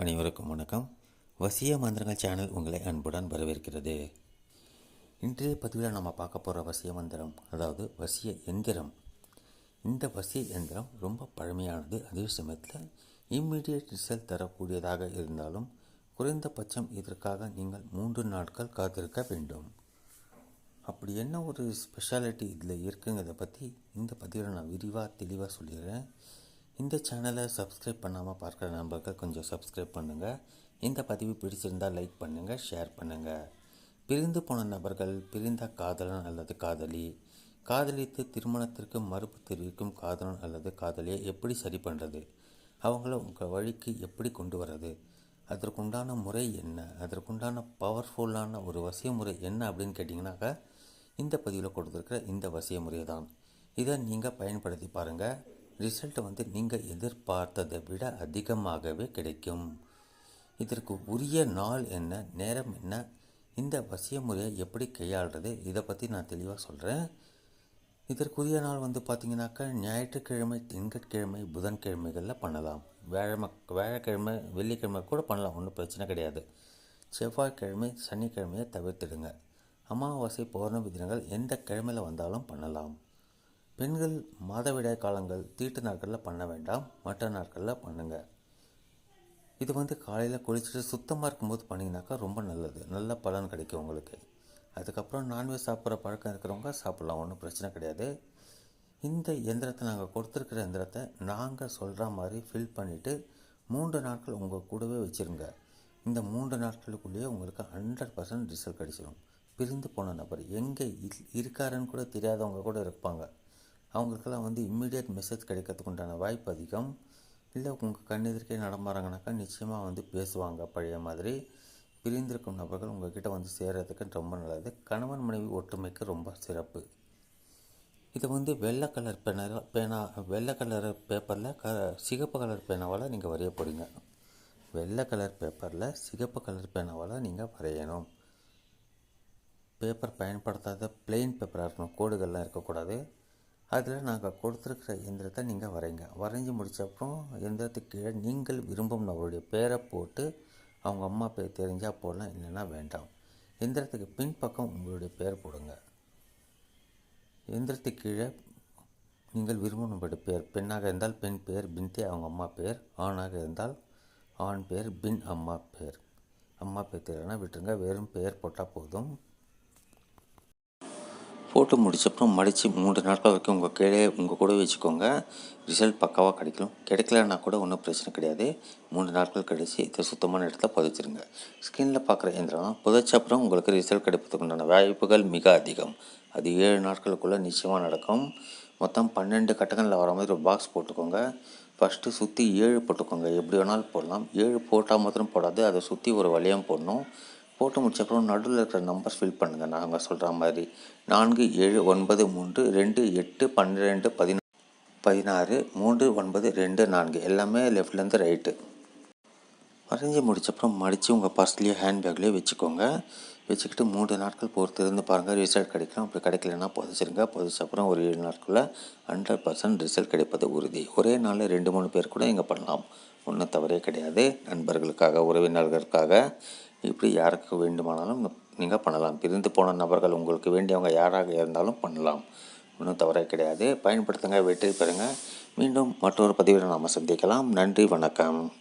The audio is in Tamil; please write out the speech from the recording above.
அனைவருக்கும் வணக்கம். வசிய மந்திரங்கள் சேனல் உங்களை அன்புடன் வரவேற்கிறது. இன்றைய பதிவில் நம்ம பார்க்க போகிற வசிய மந்திரம் அதாவது வசிய எந்திரம். இந்த வசிய எந்திரம் ரொம்ப பழமையானது. அதே சமயத்தில் இம்மிடியட் ரிசல்ட் தரக்கூடியதாக இருந்தாலும் குறைந்தபட்சம் இதற்காக நீங்கள் மூன்று நாட்கள் காத்திருக்க வேண்டும். அப்படி என்ன ஒரு ஸ்பெஷாலிட்டி இதில் இருக்குங்கிறத பற்றி இந்த பதிவில் நான் விரிவாக தெளிவாக சொல்லிடுறேன். இந்த சேனலை சப்ஸ்கிரைப் பண்ணாமல் பார்க்குற நண்பர்கள் கொஞ்சம் சப்ஸ்கிரைப் பண்ணுங்கள் இந்த பதிவு பிடிச்சிருந்தால் லைக் பண்ணுங்கள் ஷேர் பண்ணுங்கள் பிரிந்து போன நபர்கள் பிரிந்த காதலன் அல்லது காதலி காதலித்து திருமணத்திற்கு மறுப்பு தெரிவிக்கும் காதலன் அல்லது காதலியை எப்படி சரி பண்ணுறது அவங்கள உங்கள் வழிக்கு எப்படி கொண்டு வர்றது? அதற்குண்டான முறை என்ன? அதற்குண்டான பவர்ஃபுல்லான ஒரு வசிய முறை என்ன அப்படின்னு கேட்டிங்கனாக்கா இந்த பதிவில் கொடுத்துருக்கிற இந்த வசிய முறை தான் இதை நீங்கள் பயன்படுத்தி பாருங்கள் ரிசல்ட் வந்து நீங்கள் எதிர்பார்த்ததை விட அதிகமாகவே கிடைக்கும். இதற்கு உரிய நாள் என்ன நேரம் என்ன இந்த வசிய முறையை எப்படி கையாளுறது இதை பற்றி நான் தெளிவாக சொல்கிறேன் இதற்குரிய நாள் வந்து பார்த்திங்கனாக்கா ஞாயிற்றுக்கிழமை திங்கட்கிழமை புதன்கிழமைகளில் பண்ணலாம். வேழமை வேழக்கிழமை வெள்ளிக்கிழமை கூட பண்ணலாம் ஒன்றும் பிரச்சனை கிடையாது. செவ்வாய்க்கிழமை சனிக்கிழமையை தவிர்த்திடுங்க. அமாவாசை பௌர்ணமி தினங்கள் எந்த கிழமையில் வந்தாலும் பண்ணலாம். பெண்கள் மாதவிடாய் காலங்கள் தீட்டு நாட்களில் பண்ண வேண்டாம் மற்ற நாட்களில் பண்ணுங்கள் இது வந்து காலையில் குளிச்சுட்டு சுத்தமாக இருக்கும்போது பண்ணிங்கனாக்கா ரொம்ப நல்லது. நல்ல பலன் கிடைக்கும் உங்களுக்கு. அதுக்கப்புறம் நான்வெஜ் சாப்பிட்ற பழக்கம் இருக்கிறவங்க சாப்பிட்லாம் ஒன்றும் பிரச்சனை கிடையாது. இந்த எந்திரத்தை நாங்கள் கொடுத்துருக்குற எந்திரத்தை நாங்கள் சொல்கிற மாதிரி ஃபில் பண்ணிவிட்டு மூன்று நாட்கள் உங்கள் கூடவே வச்சுருங்க. இந்த மூன்று நாட்களுக்குள்ளேயே உங்களுக்கு ஹண்ட்ரட் பர்சன்ட் ரிசல்ட் கிடைச்சிடும் பிரிந்து போன நபர் எங்கே இருக்காருன்னு கூட தெரியாதவங்க கூட இருப்பாங்க. அவங்களுக்கெல்லாம் வந்து இம்மிடியட் மெசேஜ் கிடைக்கிறதுக்கு உண்டான வாய்ப்பு அதிகம். இல்லை உங்கள் கண்ணெதிர்க்கே நடமாறாங்கனாக்கா நிச்சயமாக வந்து பேசுவாங்க பழைய மாதிரி. பிரிந்திருக்கும் நபர்கள் உங்கள்கிட்ட வந்து சேர்கிறதுக்கு ரொம்ப நல்லது. கணவன் மனைவி ஒற்றுமைக்கு ரொம்ப சிறப்பு. இதை வந்து வெள்ளை கலர் பேனா பேனா வெள்ளை கலர் பேப்பரில் க சிகப்பு கலர் பேனாவால் நீங்கள் வரைய போகிறீங்க வெள்ளை கலர் பேப்பரில் சிகப்பு கலர் பேனாவால் நீங்கள் வரையணும். பேப்பர் பயன்படுத்தாத பிளெயின் பேப்பராக இருக்கணும். கோடுகள்லாம் இருக்கக்கூடாது. அதில் நாங்கள் கொடுத்துருக்குற எந்திரத்தை நீங்கள் வரைங்க. வரைஞ்சி முடித்த அப்புறம் எந்திரத்துக்கு கீழே நீங்கள் விரும்பும் நபருடைய பேரை போட்டு அவங்க அம்மா பேர் தெரிஞ்சால் போடலாம் இல்லைன்னா வேண்டாம். எந்திரத்துக்கு பின்பக்கம் உங்களுடைய பேர் போடுங்க. எந்திரத்துக்கு கீழே நீங்கள் விரும்பும் நபருடைய பேர் பெண்ணாக இருந்தால் பெண் பேர் பின்தே அவங்க அம்மா பேர் ஆணாக இருந்தால் ஆண் பேர் பின் அம்மா பேர். அம்மா பேர் தெரியலனா விட்டுருங்க வெறும் பெயர் போட்டால் போதும். போட்டு முடிச்சப்பறம் மடித்து மூன்று நாட்கள் வரைக்கும் உங்கள் கீழே உங்கள் கூட வச்சுக்கோங்க. ரிசல்ட் பக்காவாக கிடைக்கும். கிடைக்கலன்னா கூட ஒன்றும் பிரச்சனை கிடையாது. மூன்று நாட்கள் கழித்து இதை சுத்தமான இடத்துல புதைச்சிருங்க. ஸ்கின்னில் பார்க்குற புதைச்ச புதைச்சப்பறம் உங்களுக்கு ரிசல்ட் கிடைப்பதுக்கு உண்டான வாய்ப்புகள் மிக அதிகம். அது ஏழு நாட்களுக்குள்ளே நிச்சயமாக நடக்கும். மொத்தம் பன்னெண்டு கட்டங்களில் வர மாதிரி ஒரு பாக்ஸ் போட்டுக்கோங்க. ஃபஸ்ட்டு சுற்றி ஏழு போட்டுக்கோங்க. எப்படி வேணாலும் போடலாம். ஏழு போட்டால் மாத்திரம் போடாது. அதை சுற்றி ஒரு வளையம் போடணும். போட்டு முடிச்சப்பறம் நடுவில் இருக்கிற நம்பர்ஸ் ஃபில் பண்ணுங்கள் நாங்கள் சொல்கிற மாதிரி நான்கு ஏழு ஒன்பது மூன்று ரெண்டு எட்டு பன்னிரெண்டு பதினா பதினாறு மூன்று ஒன்பது ரெண்டு நான்கு. எல்லாமே லெஃப்ட்லேருந்து ரைட்டு வரைஞ்சி முடிச்சப்பறம் மடித்து உங்கள் பர்ஸ்லேயோ ஹேண்ட்பேக்லேயோ வச்சுக்கோங்க. வச்சுக்கிட்டு மூன்று நாட்கள் பொறுத்து இருந்து பாருங்கள் ரிசல்ட் கிடைக்கும் அப்படி கிடைக்கலன்னா புதைச்சிருங்க. புதைச்சப்பறம் ஒரு ஏழு நாட்களில் ஹண்ட்ரட் பர்சன்ட் ரிசல்ட் கிடைப்பது உறுதி. ஒரே நாளில் ரெண்டு மூணு பேர் கூட இங்கே பண்ணலாம். ஒன்றும் தவறே கிடையாது. நண்பர்களுக்காக உறவினர்களுக்காக. இப்படி யாருக்கு வேண்டுமானாலும் நீங்கள் பண்ணலாம். பிரிந்து போன நபர்கள் உங்களுக்கு வேண்டியவங்க யாராக இருந்தாலும் பண்ணலாம். ஒன்றும் தவறே கிடையாது. பயன்படுத்துங்க வெற்றி பெறுங்க. மீண்டும் மற்றொரு பதிவில் நாம் சந்திக்கலாம். நன்றி வணக்கம்.